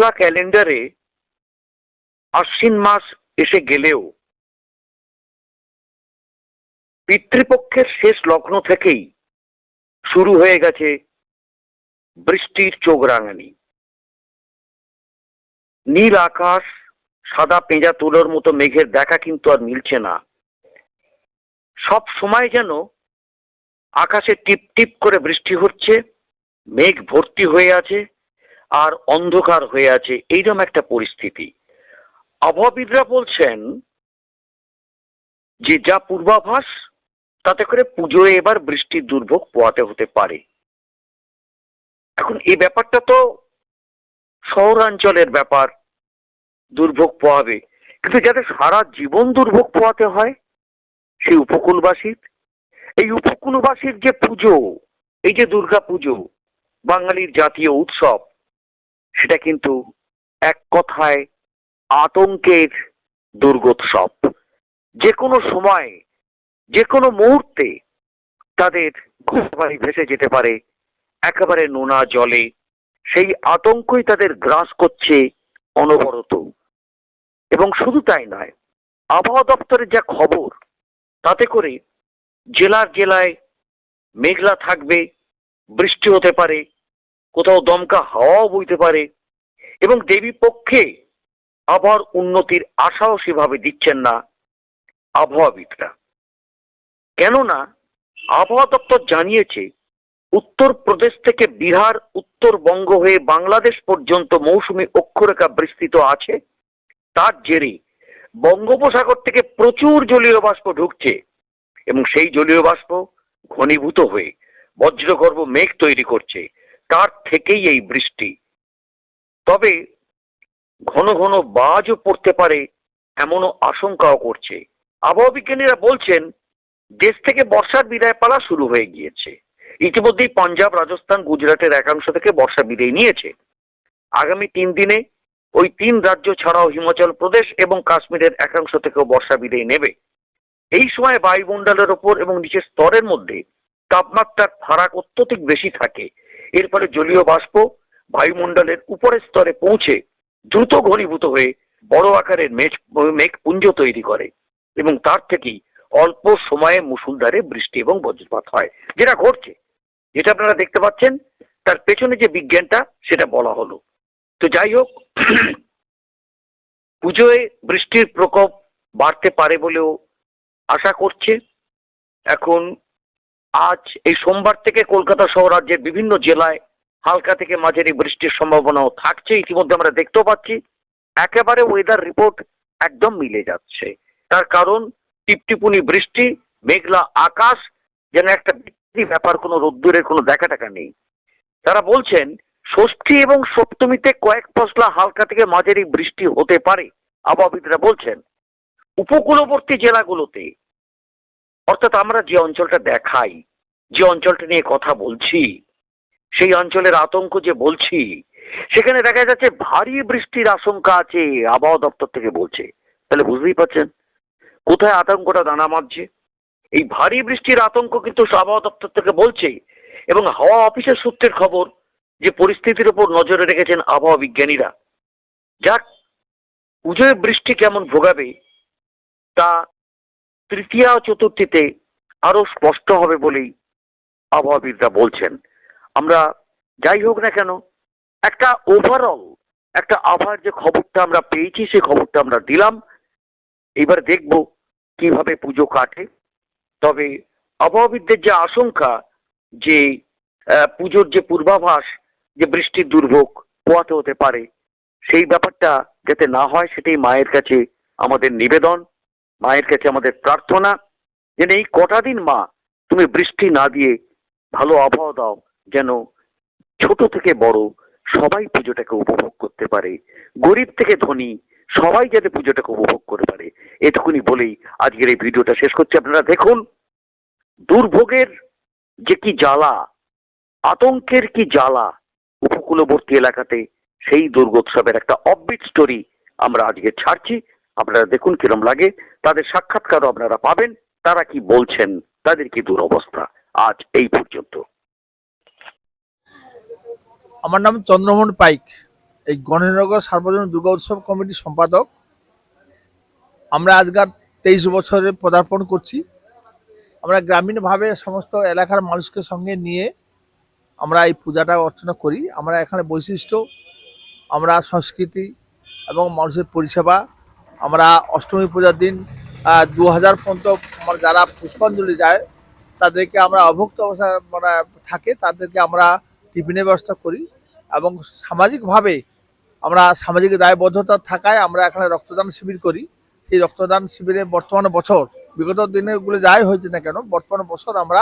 বাংলা ক্যালেন্ডারে আশ্বিন মাস এসে গেলেও পিতৃপক্ষের শেষ লগ্ন থেকেই শুরু হয়ে গেছে বৃষ্টির চোখ রাঙানি। নীল আকাশ, সাদা পেঁজা তুলোর মতো মেঘের দেখা কিন্তু আর মিলছে না। সব সময় যেন আকাশে টিপ টিপ করে বৃষ্টি হচ্ছে, মেঘ ভর্তি হয়ে আছে আর অন্ধকার হয়ে আছে। এইরকম একটা পরিস্থিতি। আবহাওয়াবিদরা বলছেন যে, যা পূর্বাভাস, তাতে করে পুজোয় এবার বৃষ্টির দুর্ভোগ পোয়াতে হতে পারে। এখন এই ব্যাপারটা তো শহরাঞ্চলের ব্যাপার, দুর্ভোগ পোয়াবে কিন্তু যাতে সারা জীবন দুর্ভোগ পোয়াতে হয়, সেই উপকূলবাসীর, এই উপকূলবাসীর যে পুজো, এই যে দুর্গা পুজো বাঙালির জাতীয় উৎসব সেটা কিন্তু এক কথায় আতঙ্কের দুর্গোৎসব। যে কোনো সময় যে কোনো মুহূর্তে তাদের ঘরবাড়ি ভেসে যেতে পারে। একেবারে নোনা জলে সেই আতঙ্কই তাদের গ্রাস করছে অনবরত। এবং শুধু তাই নয়, আবহাওয়া দপ্তরের যা খবর, তাতে করে জেলার জেলায় মেঘলা থাকবে, বৃষ্টি হতে পারে কোথাও দমকা হাওয়াও বইতে পারে এবং দেবী পক্ষে আবহাওয়ার উন্নতির আশাও সেভাবে দিচ্ছেন না আবহাওয়াবিদরা। কেননা আবহাওয়া দপ্তর জানিয়েছে, উত্তরপ্রদেশ থেকে বিহার, উত্তরবঙ্গ হয়ে বাংলাদেশ পর্যন্ত মৌসুমী অক্ষরেখা বিস্তৃত আছে। তার জেরে বঙ্গোপসাগর থেকে প্রচুর জলীয় বাষ্প ঢুকছে এবং সেই জলীয় বাষ্প ঘনীভূত হয়ে বজ্রগর্ভ মেঘ তৈরি করছে। তার থেকেই এই বৃষ্টি? তবে ঘন ঘন বাজও পড়তে পারে এমনও আশঙ্কাও করছে। আবহাওয়া বিজ্ঞানীরা বলছেন, দেশ থেকে বর্ষার বিদায় পালা শুরু হয়ে গিয়েছে। ইতিমধ্যেই পাঞ্জাব, রাজস্থান, গুজরাটের একাংশ থেকে বর্ষা বিদায় নিয়েছে। আগামী তিন দিনে ওই তিন রাজ্য ছাড়াও হিমাচল প্রদেশ এবং কাশ্মীরের একাংশ থেকেও বর্ষা বিদায় নেবে। এই সময় বায়ুমণ্ডলের ওপর এবং নিচের স্তরের মধ্যে তাপমাত্রার ফারাক অত্যধিক বেশি থাকে। এর ফলে জলীয় বাষ্প বায়ুমণ্ডলের উপরের স্তরে পৌঁছে দ্রুত ঘনীভূত হয়ে বড় আকারের মেঘ মেঘপুঞ্জ তৈরি করে এবং তার থেকেই অল্প সময়ে মুসুলধারে বৃষ্টি এবং বজ্রপাত হয়, যেটা ঘটছে। যেটা আপনারা দেখতে পাচ্ছেন, তার পেছনে যে বিজ্ঞানটা, সেটা বলা হলো। তো যাই হোক, পুজোয় বৃষ্টির প্রকোপ বাড়তে পারে বলেও আশা করছে। এখন আজ এই সোমবার থেকে কলকাতা সহ রাজ্যের বিভিন্ন জেলায় হালকা থেকে মাঝারি বৃষ্টির সম্ভাবনাও থাকছে। ইতিমধ্যে আমরা দেখতেও পাচ্ছি, একেবারে ওয়েদার রিপোর্ট একদম মিলে যাচ্ছে। তার কারণ টিপটিপুনি বৃষ্টি, মেঘলা আকাশ, যেন একটা ব্যাপার, কোনো রোদ্দুরের কোনো দেখা টাকা নেই। তারা বলছেন, ষষ্ঠী এবং সপ্তমীতে কয়েক পশলা হালকা থেকে মাঝারি বৃষ্টি হতে পারে। আবহাওয়াবিদরা বলছেন, উপকূলবর্তী জেলাগুলোতে অর্থাৎ আমরা যে অঞ্চলটা দেখাই, যে অঞ্চলটা নিয়ে কথা বলছি, সেই অঞ্চলের আতঙ্ক যে বলছি, সেখানে দেখা যাচ্ছে ভারী বৃষ্টির আশঙ্কা আছে, আবহাওয়া দপ্তর থেকে বলছে। তাহলে বুঝতেই পারছেন? কোথায় আতঙ্কটা দানা মারছে? এই ভারী বৃষ্টির আতঙ্ক কিন্তু আবহাওয়া দপ্তর থেকে বলছে, এবং হাওয়া অফিসের সূত্রের খবর যে পরিস্থিতির উপর নজরে রেখেছেন আবহাওয়া বিজ্ঞানীরা। যাক পুজোয় বৃষ্টি কেমন ভোগাবে, তা তৃতীয়া চতুর্থীতে আরও স্পষ্ট হবে বলেই আবহাওয়াবিদরা বলছেন। আমরা যাই হোক না কেন, একটা ওভারঅল একটা আবহাওয়ার যে খবরটা আমরা পেয়েছি, সেই খবরটা আমরা দিলাম। এবার দেখব কীভাবে পুজো কাটে। তবে আবহাওয়াবিদদের যে আশঙ্কা, যে পুজোর যে পূর্বাভাস, যে বৃষ্টির দুর্ভোগ পোয়াতে হতে পারে, সেই ব্যাপারটা যাতে না হয়, সেটাই মায়ের কাছে আমাদের নিবেদন। মায়ের কাছে আমাদের প্রার্থনা যেন এই কটা দিন মা, তুমি বৃষ্টি না দিয়ে ভালো আবহাওয়া দাও, যেন ছোট থেকে বড় সবাই পুজোটাকে উপভোগ করতে পারে। গরিব থেকে ধনী সবাই যাতে পুজোটাকে উপভোগ করতে পারে। এটুকুনি বলেই আজকের এই ভিডিওটা শেষ করছি। আপনারা দেখুন, দুর্ভোগের যে কি জ্বালা, আতঙ্কের কি জ্বালা উপকূলবর্তী এলাকাতে, সেই দুর্গোৎসবের একটা অববিট স্টোরি আমরা আজকে ছাড়ছি। আপনারা দেখুন কিরম লাগে। তাদের সাক্ষাৎকারও আপনারা পাবেন। তারা কি বলছেন, তাদের কি দুরবস্থা? আজ এই পর্যন্ত। আমার নাম চন্দ্রমোহন পাইক, এই গণেশনগর সার্বজনীন দুর্গা উৎসব কমিটির সম্পাদক। আমরা আজকাল তেইশ বছরে পদার্পণ করছি। আমরা গ্রামীণভাবে সমস্ত এলাকার মানুষকে সঙ্গে নিয়ে আমরা এই পূজাটা অর্চনা করি। আমরা এখানে বৈশিষ্ট্য, আমরা সংস্কৃতি এবং মানুষের পরিষেবা আমরা অষ্টমী পূজার দিন দু হাজার পর্যন্ত যারা পুষ্পাঞ্জলি যায় তাদেরকে আমরা অভুক্ত অবস্থা মানে থাকে, তাদেরকে আমরা টিফিনের ব্যবস্থা করি এবং সামাজিকভাবে আমরা সামাজিক দায়বদ্ধতা থাকায় আমরা এখানে রক্তদান শিবির করি। সেই রক্তদান শিবিরে বর্তমান বছর, বিগত দিনেগুলো যাই হয়েছে না কেন, বর্তমান বছর আমরা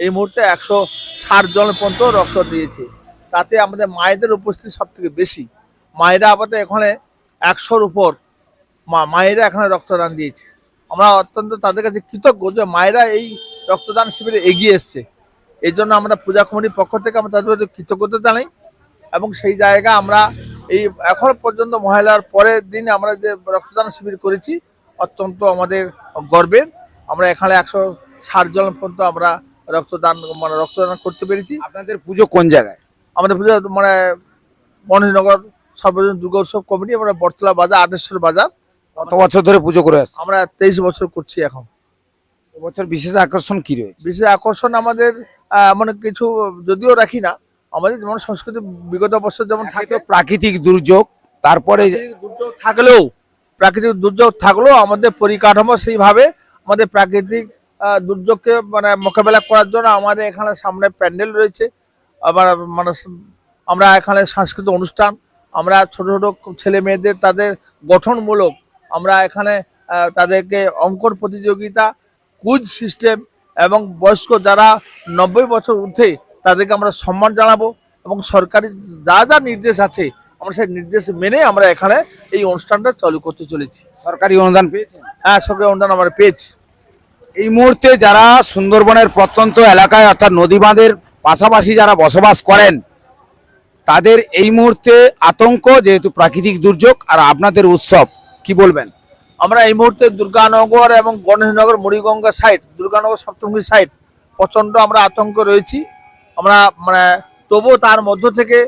এই মুহূর্তে একশো ষাট জন পর্যন্ত রক্ত দিয়েছি। তাতে আমাদের মায়েদের উপস্থিতি সব থেকে বেশি। মায়েরা আমাদের এখানে একশোর উপর মা মায়েরা এখানে রক্তদান দিয়েছে। আমরা অত্যন্ত তাদের কাছে কৃতজ্ঞ যে মায়েরা এই রক্তদান শিবিরে এগিয়ে এসছে। এই জন্য আমরা পূজা কমিটির পক্ষ থেকে আমরা তাদের প্রতি কৃতজ্ঞতা জানাই এবং সেই জায়গা আমরা এই এখন পর্যন্ত মহিলার পরের দিন আমরা যে রক্তদান শিবির করেছি অত্যন্ত আমাদের গর্বের। আমরা এখানে একশো ষাট জন পর্যন্ত আমরা রক্তদান মানে রক্তদান করতে পেরেছি। আপনাদের পুজো কোন জায়গায়? আমাদের পুজো মানে মনোহরনগর সর্বজন দুর্গা উৎসব কমিটি আমরা বটতলা বাজার আটেশ্বর বাজার। কত বছর ধরে পুজো করে আসছে? আমরা তেইশ বছর করছি এখন। এবছর বিশেষ আকর্ষণ কি রয়েছে? বিশেষ আকর্ষণ আমাদের এমন কিছু যদিও রাখি না আমাদের যেমন সংস্কৃতি বিগত বছর যেমন থাকে থাকে প্রাকৃতিক দুর্যোগ তারপরে দুর্যোগ থাকলেও প্রাকৃতিক দুর্যোগ থাকলেও আমাদের পরিকাঠামো সেইভাবে আমাদের প্রাকৃতিক দুর্যোগকে মানে মোকাবেলা করার জন্য আমাদের এখানে সামনে প্যান্ডেল রয়েছে। আবার মানে আমরা এখানে সাংস্কৃতিক অনুষ্ঠান আমরা ছোট ছোট ছেলে মেয়েদের তাদের গঠনমূলক আমরা এখানে তাদেরকে অঙ্কন প্রতিযোগিতা কুইজ সিস্টেম এবং বয়স্ক যারা নব্বই বছর ঊর্ধ্বে তাদেরকে আমরা সম্মান জানাব এবং সরকারি যা যা নির্দেশ আছে আমরা সেই নির্দেশ মেনে আমরা এখানে এই অনুষ্ঠানটা চালু করতে চলেছি। সরকারি অনুদান পেয়েছেন হ্যাঁ সরকারি অনুদান আমরা পেয়েছি। এই মুহূর্তে যারা সুন্দরবনের প্রত্যন্ত এলাকায় অর্থাৎ নদী বাঁধের পাশাপাশি যারা বসবাস করেন তাদের এই মুহূর্তে আতঙ্ক যেহেতু প্রাকৃতিক দুর্যোগ আর আপনাদের উৎসব কি বলবেন? আমরা এই মুহূর্তে দুর্গানগর এবং গণেশনগর, মুড়িগঙ্গা সাইড দুর্গানগর সপ্তমী সাইড প্রচণ্ড আমরা আতঙ্ক রয়েছি। আমরা মানে তবুও তার মধ্য থেকে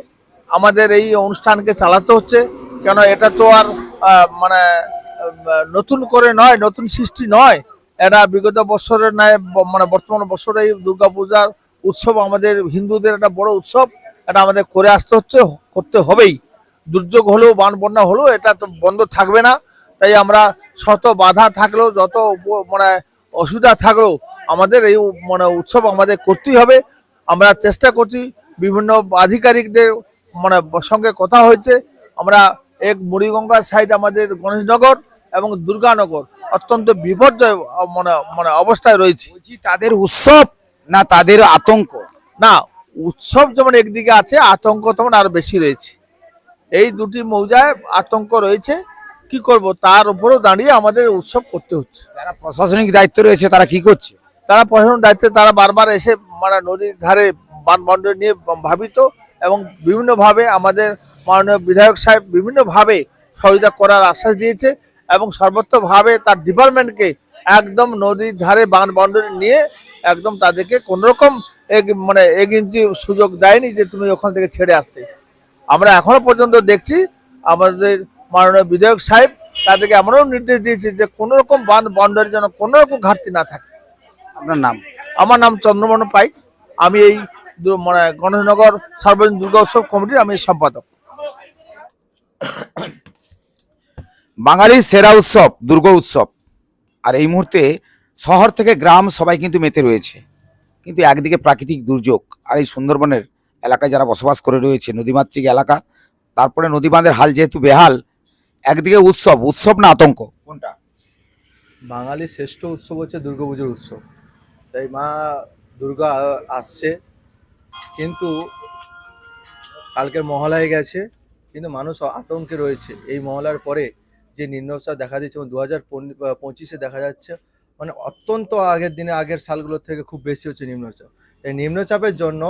আমাদের এই অনুষ্ঠানকে চালাতে হচ্ছে। কেন এটা তো আর মানে নতুন করে নয়, নতুন সৃষ্টি নয়। এটা বিগত বছরের নয় মানে বর্তমান বছরে এই দুর্গাপূজার উৎসব আমাদের হিন্দুদের একটা বড় উৎসব। এটা আমাদের করে আসতে হচ্ছে, করতে হবেই। দুর্যোগ হলেও, বান বন্যা হলেও এটা তো বন্ধ থাকবে না। তাই আমরা শত বাধা থাকলেও যত মানে অসুবিধা থাকলেও আমাদের এই মানে উৎসব আমাদের করতেই হবে। আমরা চেষ্টা করছি বিভিন্ন আধিকারিকদের মানে সঙ্গে কথা হয়েছে। আমরা এক মুড়িগঙ্গা সাইড আমাদের গণেশনগর এবং দুর্গানগর অত্যন্ত বিপর্যয় মানে মানে অবস্থায় রয়েছে। তাদের উৎসব না তাদের আতঙ্ক? না উৎসব যেমন একদিকে আছে আতঙ্ক তেমন আরও বেশি রয়েছে। এই দুটি মৌজায় আতঙ্ক রয়েছে। কি করব? তার উপরেও দাঁড়িয়ে আমাদের উৎসব করতে হচ্ছে। যারা প্রশাসনিক দায়িত্ব রয়েছে তারা কি করছে? তারা প্রশাসনিক দায়িত্বে তারা বারবার এসে মানে নদীর ধারে বানবন্ডর নিয়ে ভাবিত এবং বিভিন্নভাবে আমাদের মাননীয় বিধায়ক সাহেব বিভিন্নভাবে সহযোগিতা করার আশ্বাস দিয়েছে এবং সর্বত্রভাবে তার ডিপার্টমেন্টকে একদম নদীর ধারে বান বানবন্ডর নিয়ে একদম তাদেরকে কোনোরকম মানে এক ইঞ্চি সুযোগ দেয়নি যে তুমি ওখান থেকে ছেড়ে আসতে। আমরা এখনও পর্যন্ত দেখছি আমাদের মাননীয় বিধায়ক সাহেব তাদেরকে এমনও নির্দেশ দিয়েছে যে কোনো রকম বাঁধ বন্ডারের যেন কোনো রকম ঘাটতি না থাকে। আপনার নাম? আমার নাম চন্দ্রমোহন পাইক আমি এই মানে গণেশনগর সার্বজনীন দুর্গা উৎসব কমিটির আমি সম্পাদক। বাঙালির সেরা উৎসব দুর্গা উৎসব। আর এই মুহূর্তে শহর থেকে গ্রাম সবাই কিন্তু মেতে রয়েছে। কিন্তু একদিকে প্রাকৃতিক দুর্যোগ আর এই সুন্দরবনের এলাকায় যারা বসবাস করে রয়েছে নদীমাতৃক এলাকা তারপরে নদী বাঁধের হাল যেহেতু বেহাল একদিকে উৎসব উৎসব না আতঙ্ক? কোনটা? বাঙালির শ্রেষ্ঠ উৎসব হচ্ছে দুর্গাপুজোর উৎসব। তাই মা দুর্গা আসছে, কিন্তু কালকের মহলায় গেছে, কিন্তু মানুষ আতঙ্কে রয়েছে। এই মহলার পরে যে নিম্নচাপ দেখা দিচ্ছে এবং দু হাজার পঁচিশে দেখা যাচ্ছে মানে অত্যন্ত আগের দিনে, আগের সালগুলোর থেকে খুব বেশি হচ্ছে নিম্নচাপ। এই নিম্নচাপের জন্য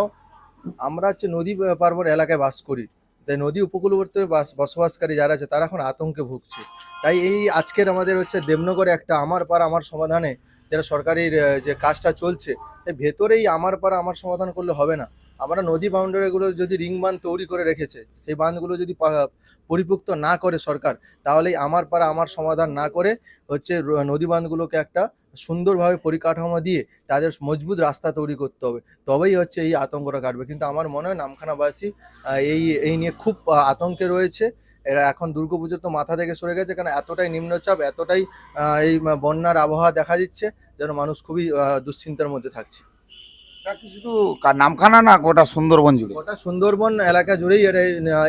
আমরা হচ্ছে নদী পার্বণ এলাকায় বাস করি। তাই নদী উপকূলবর্তী বাস, বসবাসকারী যারা আছে, তারা এখন আতঙ্কে ভুগছে। তাই এই আজকের আমাদের হচ্ছে দেবনগরে একটা আমার পাড়া আমার সমাধানে যারা সরকারির যে কাজটা চলছে তাই ভেতরেই আমার পাড়া আমার সমাধান করলে হবে না। আমরা নদী বাউন্ডারিগুলো যদি রিং বাঁধ তৈরি করে রেখেছে, সেই বাঁধগুলো যদি পরিপুক্ত না করে সরকার তাহলে আমার পাড়া আমার সমাধান না করে হচ্ছে নদী বাঁধগুলোকে একটা সুন্দরভাবে পরিকাঠামো দিয়ে তাদের মজবুত রাস্তা তৈরি করতে হবে। তবেই হচ্ছে এই আতঙ্কটা কাটবে। কিন্তু আমার মনে হয় নামখানাবাসী এই এই নিয়ে খুব আতঙ্কে রয়েছে। এরা এখন দুর্গাপুজোর তো মাথা থেকে সরে গেছে কারণ এতটাই নিম্নচাপ এতটাই এই বন্যার আবহাওয়া দেখা দিচ্ছে যেন মানুষ খুবই দুশ্চিন্তার মধ্যে থাকছে। শুধু নামখানা না গোটা সুন্দরবন জুড়ে? গোটা সুন্দরবন এলাকা জুড়েই এটা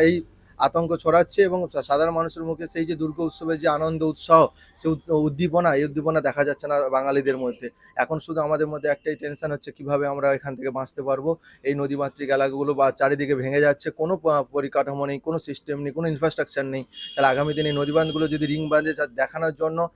এই আতঙ্ক ছড়াচ্ছে এবং সাধারণ মানুষের মুখে সেই যে দুর্গা উৎসবের যে আনন্দ, উৎসাহ, সে উদ- উদ্দীপনা, এই উদ্দীপনা দেখা যাচ্ছে না বাঙালিদের মধ্যে। এখন শুধু আমাদের মধ্যে একটাই টেনশন হচ্ছে কীভাবে আমরা এখান থেকে বাঁচতে পারব। এই নদীমাতৃক এলাকাগুলো বা চারিদিকে ভেঙে যাচ্ছে, কোনো পরিকাঠামো নেই, কোনো সিস্টেম নেই, কোনো ইনফ্রাস্ট্রাকচার নেই। তাহলে আগামী দিনে নদী নদীবাঁধগুলো যদি রিং বাঁধে দেখানোর জন্য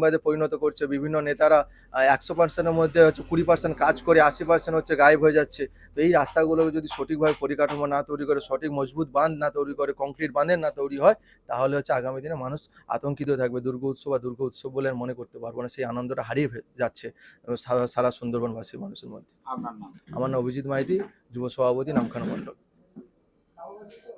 বাঁধে পরিণত করছে। বিভিন্ন নেতারা একশো পার্সেন্টের মধ্যে হচ্ছে কুড়ি পার্সেন্ট কাজ করে আশি পার্সেন্ট হচ্ছে গায়েব হয়ে যাচ্ছে। তো এই রাস্তাগুলো যদি সঠিকভাবে পরিকাঠামো না তৈরি করে সঠিক মজবুত বাঁধ না তৈরি করে কংক্রিট বাঁধের না তৈরি হয় তাহলে হচ্ছে আগামী দিনে মানুষ আতঙ্কিত থাকবে। দুর্গা উৎসব বা দুর্গা উৎসব বলে মনে করতে পারব না। সেই আনন্দটা হারিয়ে যাচ্ছে সারা- সারা সুন্দরবনবাসী মানুষের মধ্যে। আমার নাম অভিজিৎ মাইতি যুব সভাপতি নামখানা মণ্ডল।